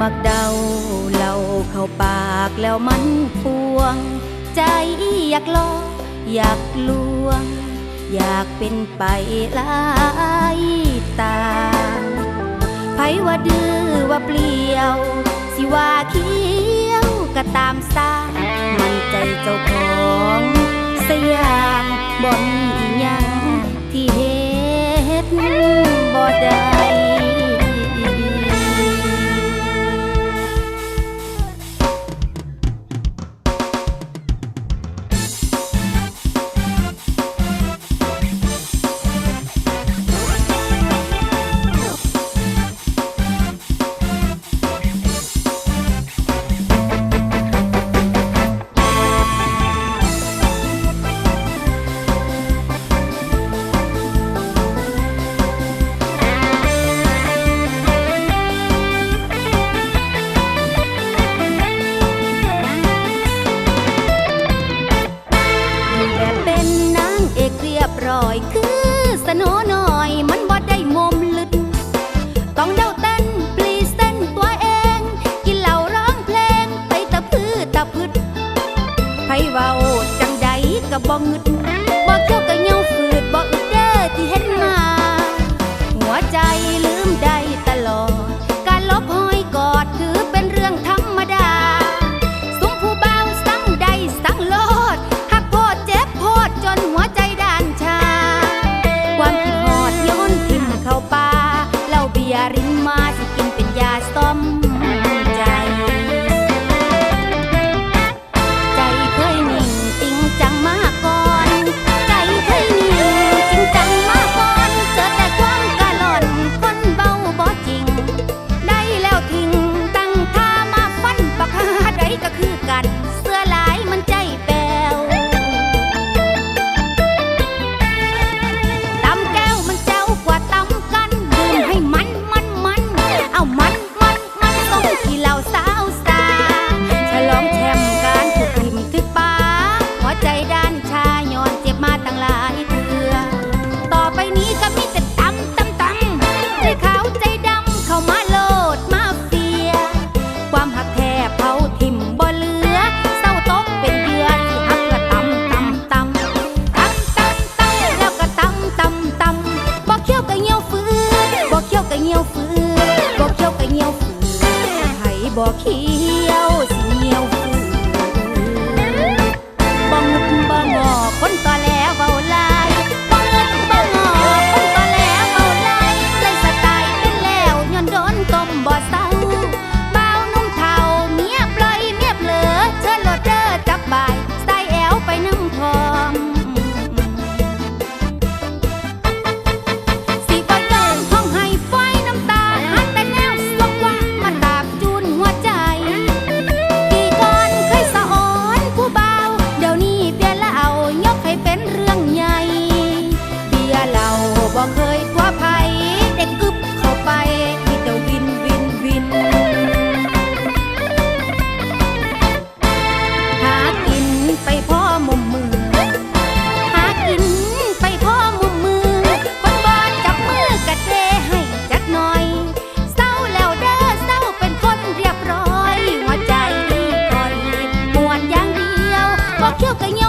มักเดาเล่าเข้าปากแล้วมันพวง ใจอยากลออยากลวง อยากเป็นไปลายตาไผว่าดื้อว่าเปลี่ยว สิว่าเคียวก็ตามสามันใจเจ้าของสยามบ่น ผเว้าจังใดก็บ่งึดบ่เที่ยวก็เหงาฝืดบ่อึดเด้อที่เห็นมา หัวใจ บ่เขียว que eu ganhei.